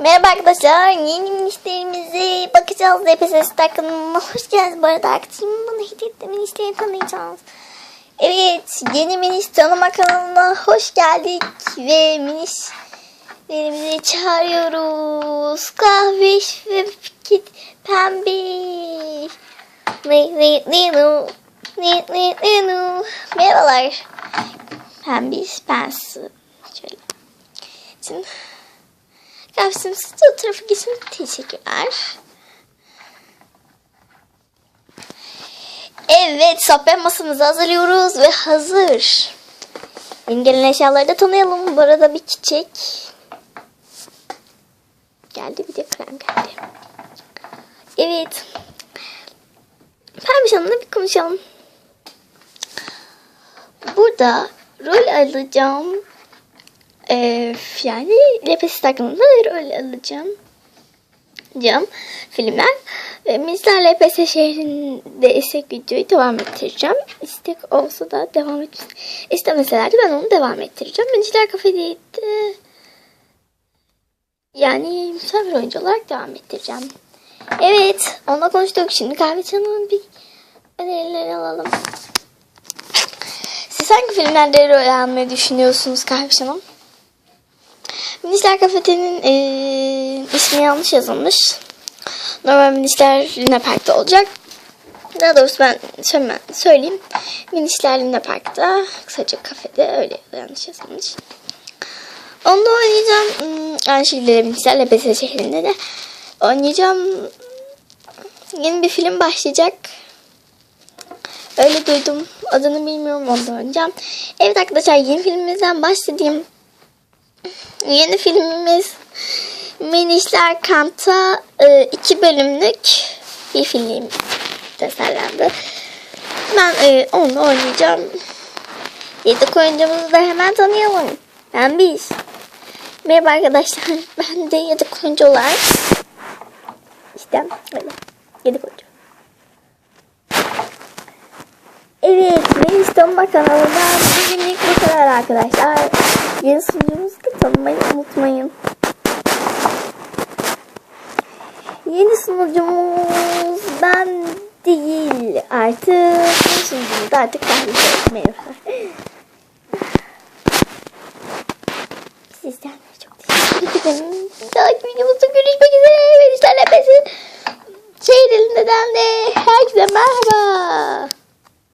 Merhaba arkadaşlar. Yeni minişlerimize bakacağız. LPS takımına hoş geldiniz. Bu arada arkadaşım bana hediye etti. Minişleri tanıyacağız. Evet. Yeni miniş tanıma kanalına hoş geldik. Ve minişlerimizi çağırıyoruz. Kahveş ve kit pembe. Ne ne ne no. Ne ne ne no. Merhabalar. Pembiş pensi. Şöyle. Şimdi Gelsin siz de o tarafa geçin. Teşekkürler. Evet sohbet masamızı hazırlıyoruz ve hazır. Yeni gelen eşyaları da tanıyalım. Bu arada bir çiçek. Geldi bir de krem geldi. Evet. Pembe Hanım'la bir konuşalım. Burada rol alacağım ee, yani Lepes takımında rol alacağım. Cam filmler. Ve Mizler Lepese şehrinde istek videoyu devam ettireceğim. İstek olsa da devam et istemeseler de ben onu devam ettireceğim. Minciler kafedeydi. Yani misafir oyuncu olarak devam ettireceğim. Evet, onunla konuştuk. Şimdi kahve çalalım bir önerileri alalım. Siz hangi filmlerde rol almayı düşünüyorsunuz Kahve Hanım? Minisler Kafete'nin e, ismi yanlış yazılmış. Normal Minisler Luna Park'ta olacak. Daha doğrusu ben söyle, söyleyeyim. Minisler Luna Park'ta, kısaca kafede öyle yanlış yazılmış. Onu oynayacağım. Hmm, Aynı şekilde Minisler LPS şehrinde de oynayacağım. Yeni bir film başlayacak. Öyle duydum. Adını bilmiyorum onu da oynayacağım. Evet arkadaşlar yeni filmimizden başlayayım. Yeni filmimiz Minişler Kamp'ta e, iki bölümlük bir film tasarlandı. Ben e, onu oynayacağım. Yedek oyuncumuzu da hemen tanıyalım. Ben biz. Merhaba arkadaşlar. Ben de yedek oyuncu olarak. İşte öyle. Yedek oyuncu. Evet, Melis Tanıma kanalından bugünlük bu kadar arkadaşlar. Yeni sunucumuzu da tanımayı unutmayın. Yeni sunucumuz ben değil artık. Yeni sunucumuz da artık ben Merhaba. Sizden de çok teşekkür ederim. Dahaki videomuzda görüşmek üzere. Melis'lerle besi şehir elinde'den de herkese merhaba.